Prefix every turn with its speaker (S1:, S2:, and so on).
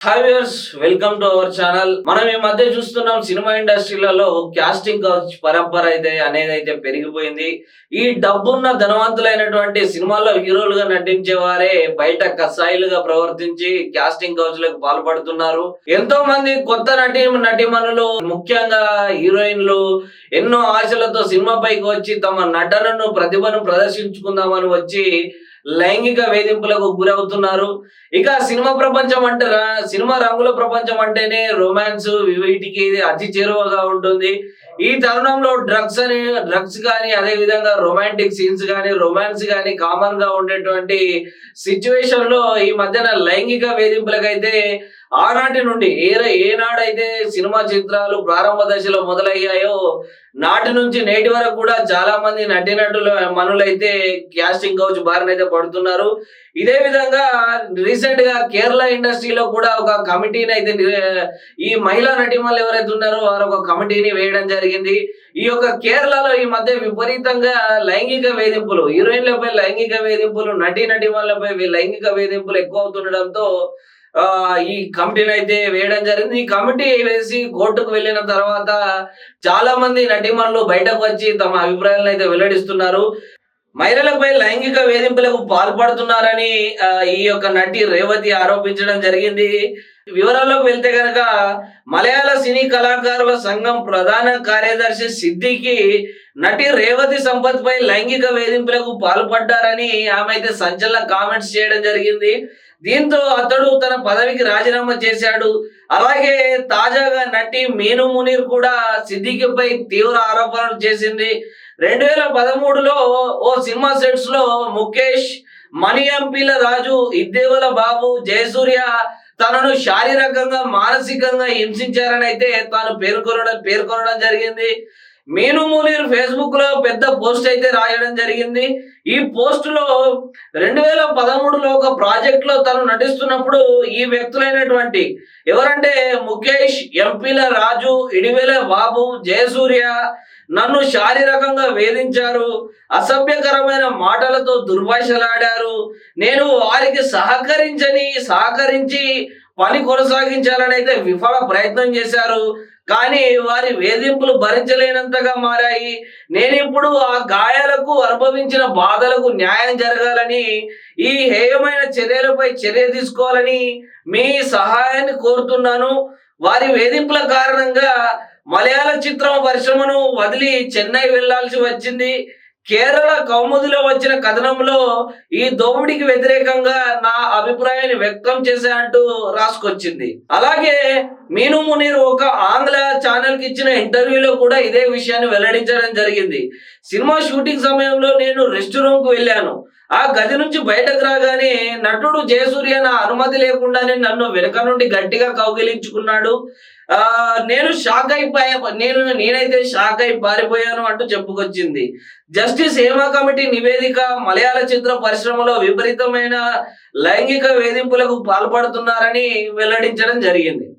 S1: Hi viewers welcome to our channel మనం ఈ మధ్య చూస్తున్నాం సినిమా ఇండస్ట్రీలలో కాస్టింగ్ కౌచ్ పరంపర అయితే అనేది అయితే పెరిగిపోయింది. ఈ డబ్బున్న ధనవంతులైనటువంటి సినిమాల్లో హీరోలుగా నటించే వారే బయట కసాయిలుగా ప్రవర్తించి కాస్టింగ్ కౌచ్లకు పాల్పడుతున్నారు. ఎంతో మంది కొత్త నటి నటిమణులు ముఖ్యంగా హీరోయిన్లు ఎన్నో ఆశలతో సినిమా పైకి వచ్చి తమ నటనను ప్రతిభను ప్రదర్శించుకుందామని వచ్చి లైంగిక వేధింపులకు గురవుతున్నారు. ఇక సినిమా ప్రపంచం అంటే సినిమా రంగుల ప్రపంచం అంటేనే రొమాన్స్ వీటికి అతి చేరువగా ఉంటుంది. ఈ తరుణంలో డ్రగ్స్ అని డ్రగ్స్ కానీ అదే విధంగా రొమాంటిక్ సీన్స్ కానీ రొమాన్స్ కానీ కామన్గా ఉండేటువంటి సిచ్యువేషన్లో ఈ మధ్యన లైంగిక వేధింపులకైతే ఆనాటి నుండి ఏ ఏనాడైతే సినిమా చిత్రాలు ప్రారంభ దశలో మొదలయ్యాయో నాటి నుంచి నేటి వరకు కూడా చాలా మంది నటినటులు మనులైతే క్యాస్టింగ్ కౌచ్ బారినైతే పడుతున్నారు. ఇదే విధంగా రీసెంట్గా కేరళ ఇండస్ట్రీలో కూడా ఒక కమిటీని అయితే ఈ మహిళా నటిమలు ఎవరైతే ఉన్నారో వారు ఒక కమిటీని వేయడం జరిగింది. ఈ యొక్క కేరళలో ఈ మధ్య విపరీతంగా లైంగిక వేధింపులు హీరోయిన్లపై లైంగిక వేధింపులు నటీ నటిమలపై లైంగిక వేధింపులు ఎక్కువ అవుతుండడంతో ఆ ఈ కమిటీని అయితే వేయడం జరిగింది. ఈ కమిటీ వేసి కోర్టుకు వెళ్ళిన తర్వాత చాలా మంది నటిమణులు బయటకు వచ్చి తమ అభిప్రాయాలను అయితే వెల్లడిస్తున్నారు. మహిళలపై లైంగిక వేధింపులకు పాల్పడుతున్నారని ఈ యొక్క నటి రేవతి ఆరోపించడం జరిగింది. వివరాల్లోకి వెళ్తే కనుక మలయాళ సినీ కళాకారుల సంఘం ప్రధాన కార్యదర్శి సిద్దికి నటి రేవతి సంపత్ పై లైంగిక వేధింపులకు పాల్పడ్డారని ఆమె అయితే సంచలన కామెంట్స్ చేయడం జరిగింది. దీంతో అతడు తన పదవికి రాజీనామా చేశాడు. అలాగే తాజాగా నటి మీను మునీర్ కూడా సిద్దికిపై తీవ్ర ఆరోపణలు చేసింది. రెండు వేల పదమూడులో ఓ సినిమా సెట్స్లో ముఖేష్ మణి ఎంపీల రాజు ఇద్దేవల బాబు జయసూర్య తనను శారీరకంగా మానసికంగా హింసించారని అయితే తాను పేర్కొనడం పేర్కొనడం జరిగింది. మీను మునీర్ ఫేస్బుక్లో పెద్ద పోస్ట్ అయితే రాయడం జరిగింది. ఈ పోస్ట్లో రెండు వేల పదమూడులో ఒక ప్రాజెక్ట్లో తను నటిస్తున్నప్పుడు ఈ వ్యక్తులైనటువంటి ఎవరంటే ముఖేష్ ఎంపీల రాజు ఇడివేల బాబు జయసూర్య నన్ను శారీరకంగా వేధించారు అసభ్యకరమైన మాటలతో దుర్భాషలాడారు. నేను వారికి సహకరించని సహకరించి పని కొనసాగించాలని అయితే విఫల ప్రయత్నం చేశారు. కానీ వారి వేధింపులు భరించలేనంతగా మారాయి. నేను ఇప్పుడు ఆ గాయాలకు అనుభవించిన బాధలకు న్యాయం జరగాలని ఈ హేయమైన చర్యలపై చర్య తీసుకోవాలని మీ సహాయాన్ని కోరుతున్నాను. వారి వేధింపుల కారణంగా మలయాళ చిత్రం పరిశ్రమను వదిలి చెన్నై వెళ్ళాల్సి వచ్చింది. కేరళ కౌముదిలో వచ్చిన కథనంలో ఈ దోమిడికి వ్యతిరేకంగా నా అభిప్రాయాన్ని వ్యక్తం చేశా అంటూ రాసుకొచ్చింది. అలాగే మీను మునీర్ ఒక ఆంగ్ల ఛానల్కి ఇచ్చిన ఇంటర్వ్యూలో కూడా ఇదే విషయాన్ని వెల్లడించడం జరిగింది. సినిమా షూటింగ్ సమయంలో నేను రెస్ట్ రూమ్కు వెళ్ళాను. ఆ గది నుంచి బయటకు రాగానే నటుడు జయసూర్య నా అనుమతి లేకుండానే నన్ను వెనుక నుండి గట్టిగా కౌగిలించుకున్నాడు. నేను షాక్ అయిపోయా నేను నేనైతే షాక్ అయి పారిపోయాను అంటూ చెప్పుకొచ్చింది. జస్టిస్ హేమా కమిటీ నివేదిక మలయాళ చిత్ర పరిశ్రమలో విపరీతమైన లైంగిక వేధింపులకు పాల్పడుతున్నారని వెల్లడించడం జరిగింది.